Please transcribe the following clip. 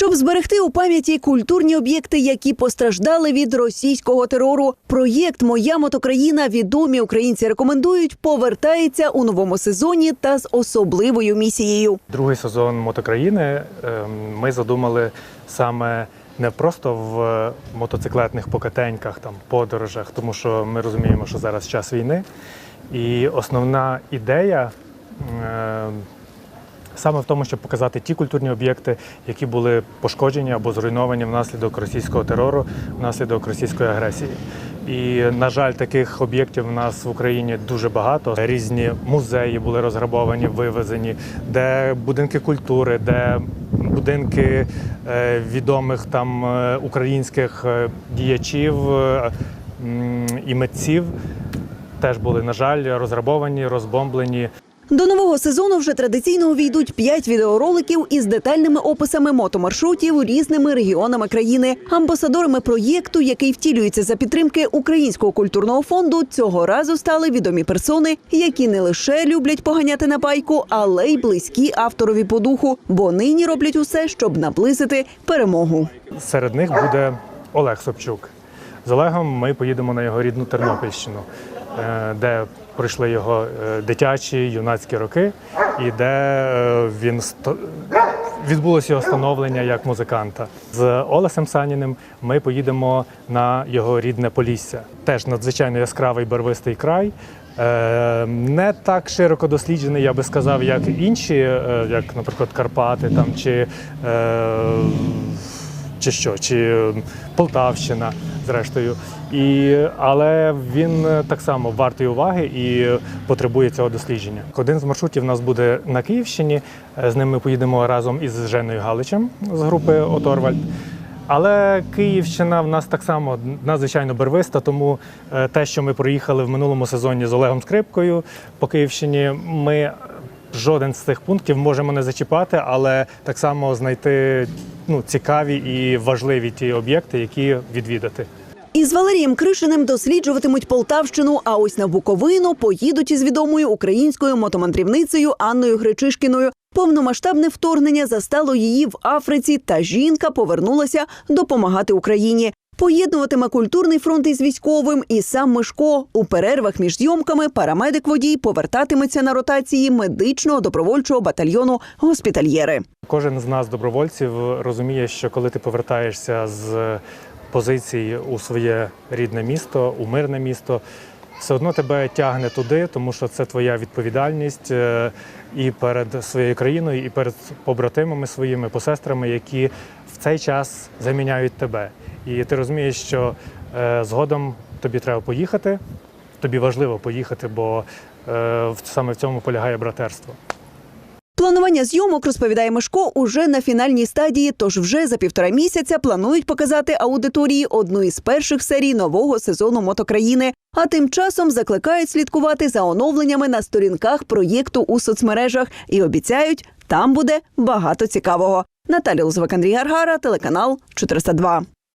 Щоб зберегти у пам'яті культурні об'єкти, які постраждали від російського терору, проєкт Моя мотокраїна відомі українці рекомендують повертається у новому сезоні та з особливою місією. Другий сезон мотокраїни ем, ми задумали саме не просто в мотоциклетних покатеньках, там подорожах, тому що ми розуміємо, що зараз час війни. І основна ідея ем, саме в тому, щоб показати ті культурні об'єкти, які були пошкоджені або зруйновані внаслідок російського терору, внаслідок російської агресії. І на жаль, таких об'єктів у нас в Україні дуже багато. Різні музеї були розграбовані, вивезені, де будинки культури, де будинки е, відомих там е, українських е, діячів і митців теж були, на жаль, розграбовані, розбомблені. До нового сезону вже традиційно увійдуть п'ять відеороликів із детальними описами мотомаршрутів різними регіонами країни. Амбасадорами проєкту, який втілюється за підтримки Українського культурного фонду, цього разу стали відомі персони, які не лише люблять поганяти на байку, але й близькі авторові по духу, бо нині роблять усе, щоб наблизити перемогу. Серед них буде Олег Собчук. З Олегом ми поїдемо на його рідну Тернопільщину, де пройшли його е, дитячі юнацькі роки, і де е, він відбулося його становлення як музиканта. З Олесем Саніним ми поїдемо на його рідне Полісся. Теж надзвичайно яскравий барвистий край. Е, Не так широко досліджений, я би сказав, як інші, е, як, наприклад, Карпати там чи. Чи що, чи е, Полтавщина, зрештою. І, але він е, так само вартий уваги і потребує цього дослідження. Один з маршрутів у нас буде на Київщині. Е, З ним ми поїдемо разом із Женою Галичем з групи Оторвальд. Але Київщина в нас так само надзвичайно барвиста, тому те, що ми проїхали в минулому сезоні з Олегом Скрипкою по Київщині, ми жоден з цих пунктів можемо не зачіпати, але так само знайти ну, цікаві і важливі ті об'єкти, які відвідати. Із Валерієм Кришиним досліджуватимуть Полтавщину, а ось на Буковину поїдуть із відомою українською мотомандрівницею Анною Гречишкіною. Повномасштабне вторгнення застало її в Африці, та жінка повернулася допомагати Україні. Поєднуватиме культурний фронт із військовим, і сам Мишко у перервах між зйомками парамедик водій повертатиметься на ротації медичного добровольчого батальйону госпітальєри. Кожен з нас, добровольців, розуміє, що коли ти повертаєшся з позицій у своє рідне місто, у мирне місто, все одно тебе тягне туди, тому що це твоя відповідальність е, і перед своєю країною, і перед побратимами своїми, посестрами, які в цей час заміняють тебе. І ти розумієш, що е, згодом тобі треба поїхати. Тобі важливо поїхати, бо е, саме в цьому полягає братерство. Планування зйомок розповідає Мишко уже на фінальній стадії. Тож вже за півтора місяця планують показати аудиторії одну із перших серій нового сезону мотокраїни. А тим часом закликають слідкувати за оновленнями на сторінках проєкту у соцмережах і обіцяють, там буде багато цікавого. Наталя Лузвак, Андрій Гаргара, телеканал 402.